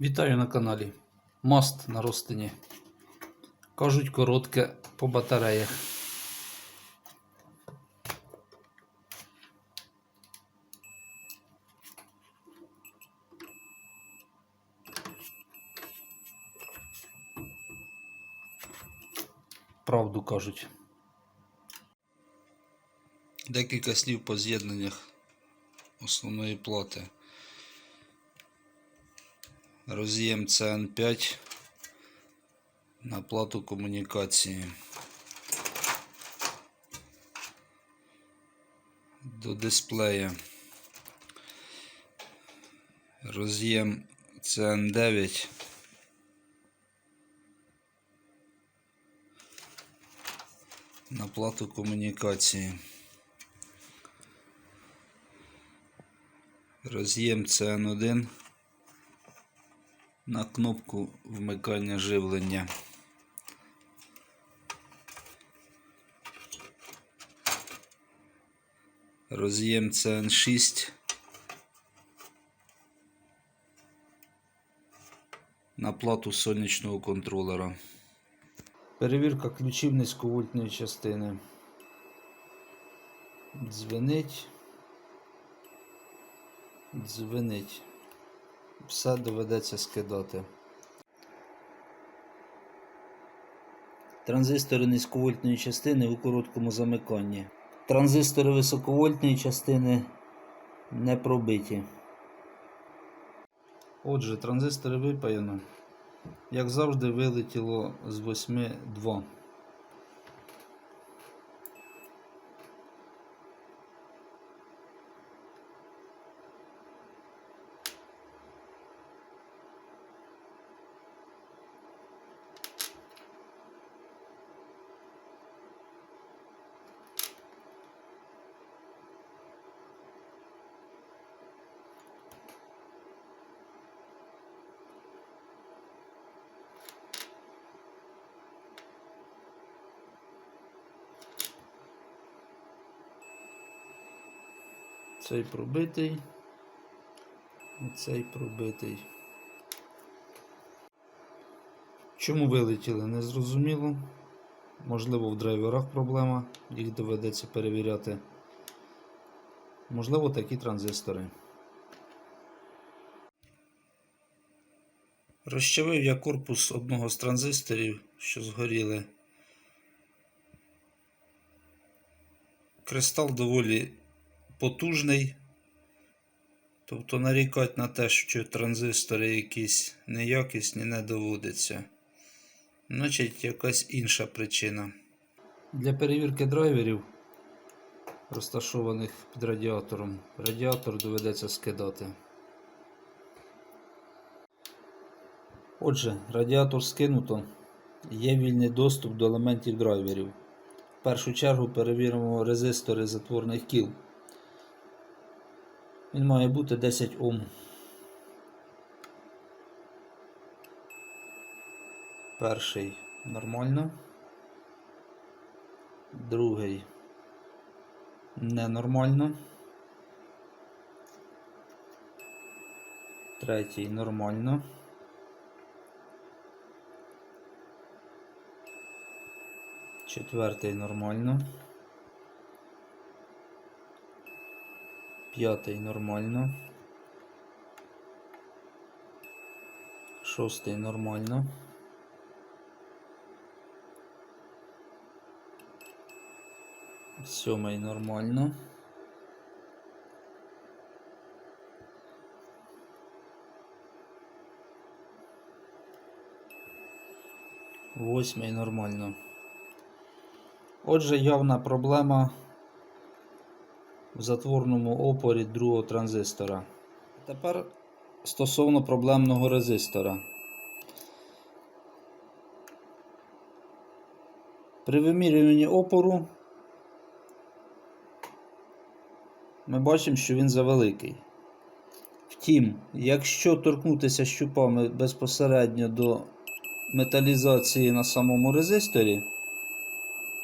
Вітаю на каналі. Мост на розтині. Кажуть коротке по батареях. Правду кажуть. Декілька слів по з'єднаннях основної плати. Роз'єм CN5 на плату комунікації. До дисплея. Роз'єм CN9. На плату комунікації. Роз'єм CN1 на кнопку вмикання живлення. Роз'єм CN6 на плату сонячного контролера. Перевірка ключів низьковольтної частини. Дзвенить. Дзвенить. Все доведеться скидати. Транзистори низьковольтної частини у короткому замиканні. Транзистори високовольтної частини не пробиті. Отже, транзистори випаяно. Як завжди, вилетіло з 8 2. Цей пробитий. І цей пробитий. Чому вилетіли, не зрозуміло. Можливо, в драйверах проблема, їх доведеться перевіряти. Можливо, такі транзистори. Розчавив я корпус одного з транзисторів, що згоріли. Кристал доволі потужний. Тобто нарікати на те, що транзистори якісь неякісні, не доводиться. Значить, якась інша причина. Для перевірки драйверів, розташованих під радіатором, радіатор доведеться скидати. Отже, радіатор скинуто. Є вільний доступ до елементів драйверів. В першу чергу перевіримо резистори затворних кіл. Він має бути 10 Ом. Перший нормально. Другий ненормально. Третій нормально. Четвертий нормально. П'ятий нормально. Шостий нормально. Сьомий нормально. Восьмий нормально. Отже, явна проблема в затворному опорі другого транзистора. Тепер стосовно проблемного резистора. При вимірюванні опору ми бачимо, що він завеликий. Втім, якщо торкнутися щупами безпосередньо до металізації на самому резисторі,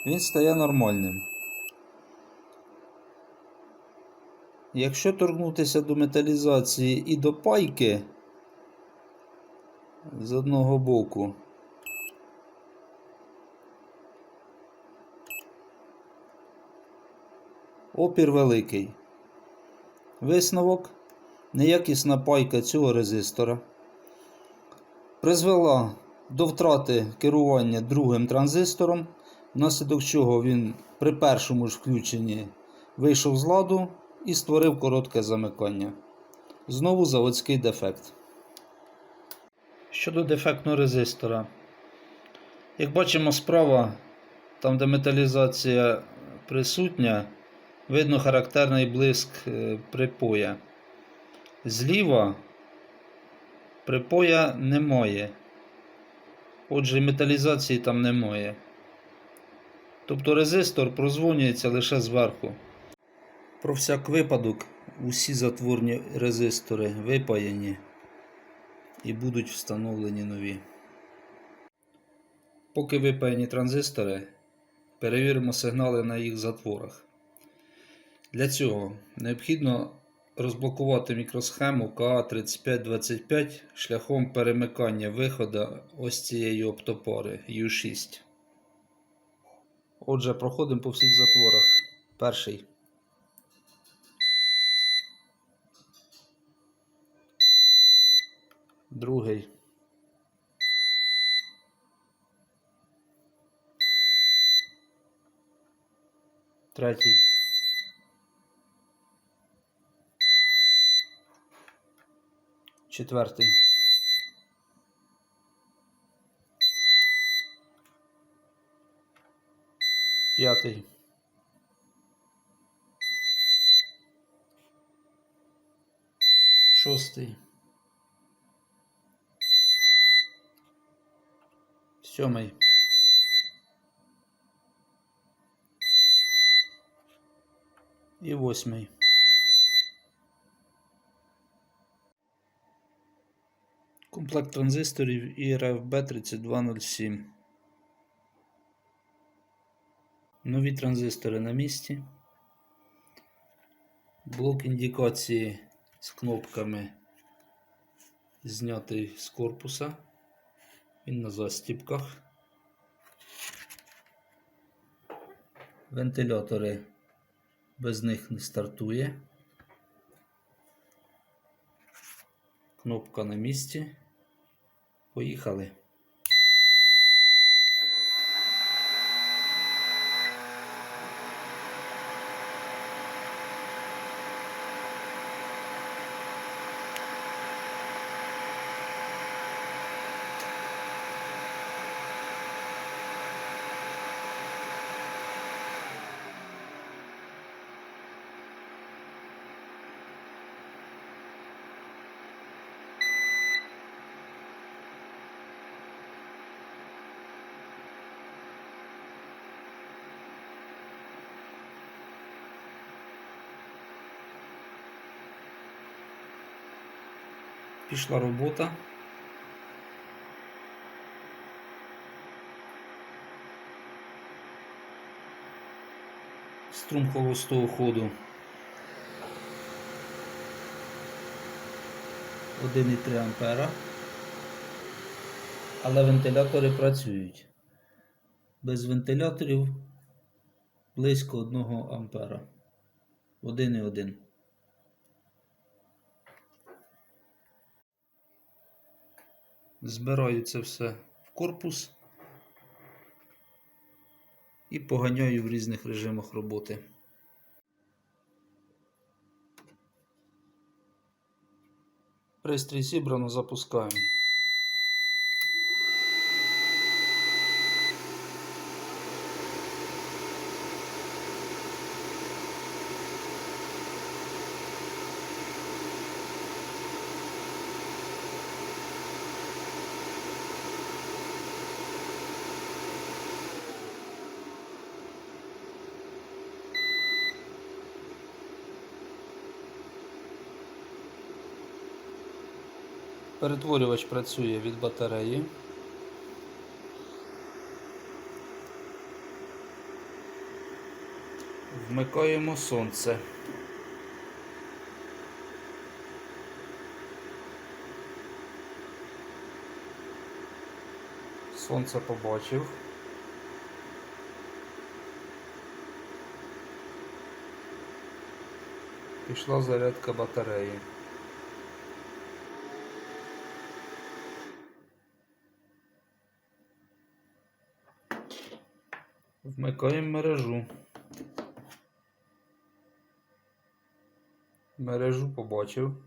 він стає нормальним. Якщо торкнутися до металізації і до пайки, з одного боку. Опір великий. Висновок. Неякісна пайка цього резистора призвела до втрати керування другим транзистором, внаслідок чого він при першому ж включенні вийшов з ладу і створив коротке замикання. Знову заводський дефект. Щодо дефектного резистора. Як бачимо справа, там де металізація присутня, видно характерний блиск е, припоя. Зліва припоя немає. Отже, металізації там немає. Тобто резистор прозвонюється лише зверху. Про всяк випадок усі затворні резистори випаяні і будуть встановлені нові. Поки випаяні транзистори, перевіримо сигнали на їх затворах. Для цього необхідно розблокувати мікросхему КА3525 шляхом перемикання виходу ось цієї оптопари U6. Отже, проходимо по всіх затворах. Перший. Другий. Третій. Четвертий. П'ятий. Шостий. Сьомий. І восьмий. Комплект транзисторів IRFB 3207. Нові транзистори на місці. Блок індикації з кнопками знятий з корпуса. Він на застіпках. Вентилятори без них не стартує. Кнопка на місці. Поїхали. Пішла робота. Струм холостого ходу 1,3 ампера. Але вентилятори працюють. Без вентиляторів близько 1 ампера. 1,1. Збираю це все в корпус і поганяю в різних режимах роботи. Пристрій зібрано, запускаємо. Перетворювач працює від батареї. Вмикаємо сонце. Сонце побачив. Пішла зарядка батареї. Вмикаємо мережу. Мережу побачив.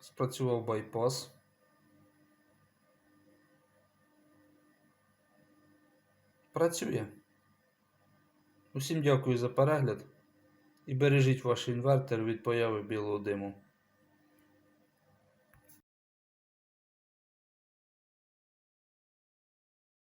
Спрацював байпас. Працює. Усім дякую за перегляд і бережіть ваш інвертор від появи білого диму.